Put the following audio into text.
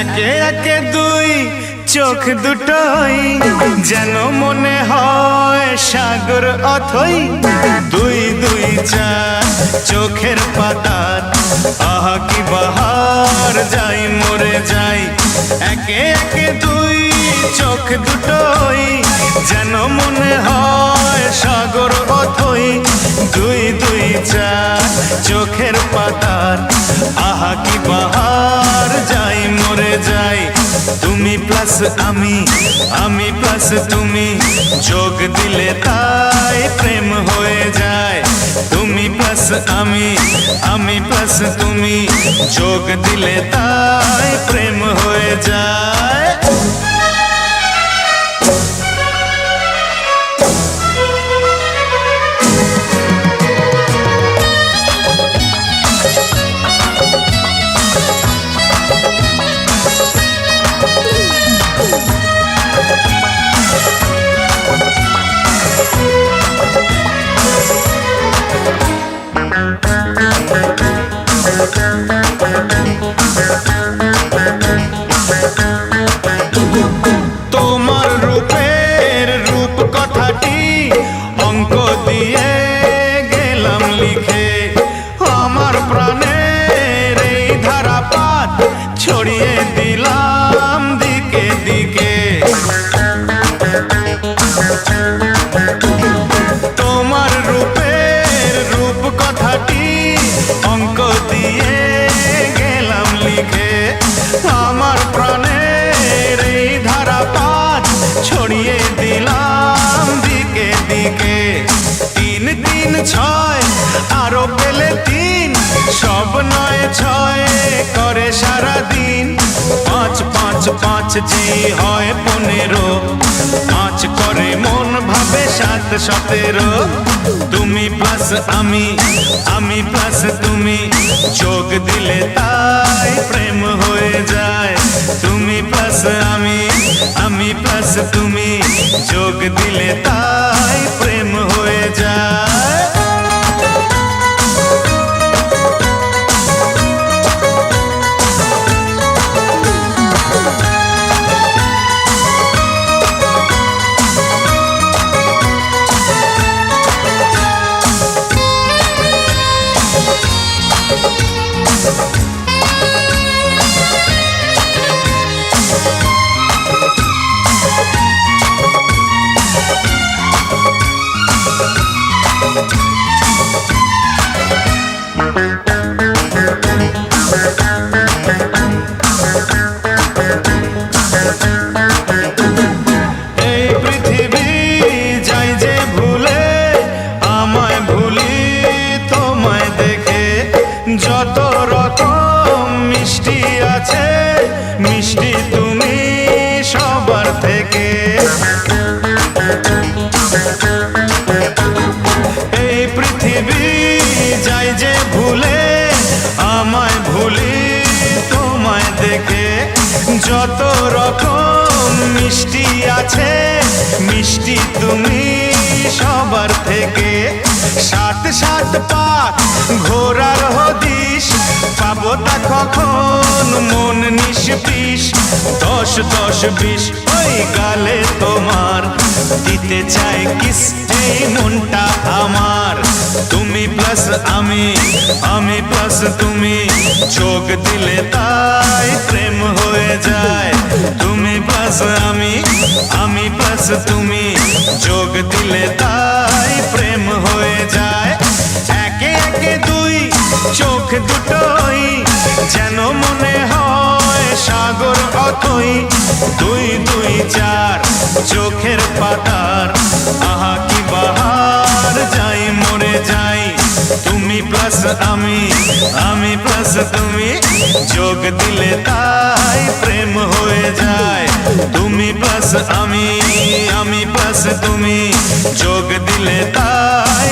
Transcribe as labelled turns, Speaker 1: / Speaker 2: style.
Speaker 1: একে একে দুই, চোখ দুটোই যেন মনে হয় সাগর অথই। দুই দুই চার, চোখের পাতার, আহা, কি বাহার, যাই মরে যাই। একে একে দুই চোখ দুটোই যেন মনে হয় সাগর অথই দুই দুই, চার, চোখের পাতার। আহা, কি বাহার, যাই মরে যাই। তুমি প্লাস আমি আমি প্লাস তুমি। যোগ দিলে তাই প্রেম হয়ে যায়। তুমি প্লাস আমি আমি প্লাস তুমি। যোগ দিলে তাই প্রেম হয়ে যায়। তিন ছয়, আরও পেলে তিন, সব নয় ছয় করে সারা দিন পাঁচ পাঁচ পাঁচ জি হয় পনেরো, পাঁচ করে মন ভাবে সাত, সতেরো। তুমি প্লাস আমি আমি প্লাস তুমি, যোগ দিলে তাই প্রেম হয়ে যায়। তুমি প্লাস আমি আমি প্লাস তুমি, যোগ দিলে তাই প্রেম যায় যত রকম মিষ্টি আছে, মিষ্টি তুমি সবার থেকে। সাত সাত পাক ঘোরার হদিস পাবো তা কখন মন নিষ্পিস? দশ দশ বিশ ওই গালে তোমার, দিতে চাই কিস, এই মনটা আমার। প্লাস আমি আমি প্লাস তুমি। যোগ দিলে তাই প্রেম হয়ে যায়। তুমি প্লাস আমি আমি প্লাস তুমি। যোগ দিলে তাই প্রেম হয়ে যায়। একে একে দুই, চোখ দুটোই যেন মনে হয় সাগর অথই। দুই দুই, চার আমি আমি প্লাস তুমি যোগ দিলে তাই প্রেম হয়ে যায় তুমি প্লাস আমি আমি প্লাস তুমি যোগ দিলে তাই